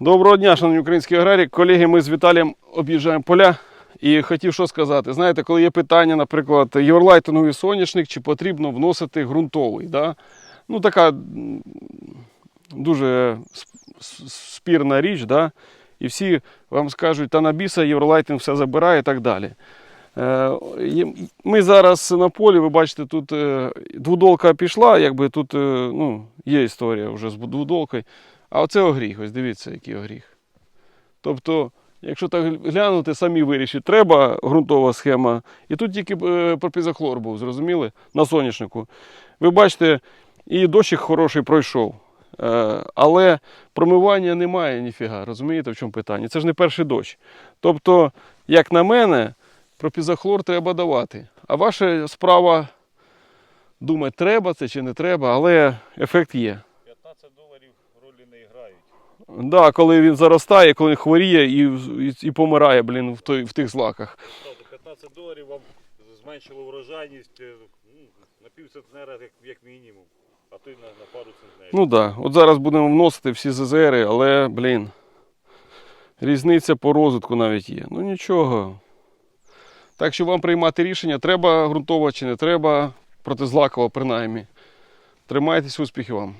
Доброго дня, шановні українські аграрії. Колеги, ми з Віталієм об'їжджаємо поля. І хотів що сказати. Знаєте, коли є питання, наприклад, євролайтинговий соняшник, чи потрібно вносити ґрунтовий. Да? Ну, така дуже спірна річ, да? і всі вам скажуть, та на біса євролайтинг все забирає і так далі. Е, Ми зараз на полі, ви бачите, тут е, двудолка пішла, якби тут е, ну, є історія вже з двудолкою. А оце огріх, ось дивіться, який огріх. Тобто, якщо так глянути, самі вирішіть, треба ґрунтова схема. І тут тільки пропізохлор був, зрозуміли, на соняшнику. Ви бачите, і дощик хороший пройшов. Але промивання немає ніфіга, розумієте, в чому питання? Це ж не перший дощ. Тобто, як на мене, пропізохлор треба давати. А ваша справа думати, треба це чи не треба, але ефект є. 15 доларів ролі не грають. Да, коли він заростає, коли він хворіє і, і, і помирає, блін, в, той, в тих злаках. Правда, 15 доларів вам зменшило врожайність е, ну, на пів центнера як, як мінімум, а то й на, на пару центнерів. Ну так, да. от зараз будемо вносити всі ЗЗРи, але, блін, різниця по розвитку навіть є. Ну нічого. Так що вам приймати рішення, треба ґрунтово чи не треба, протизлаково принаймні. Тримайтесь, успіхів вам.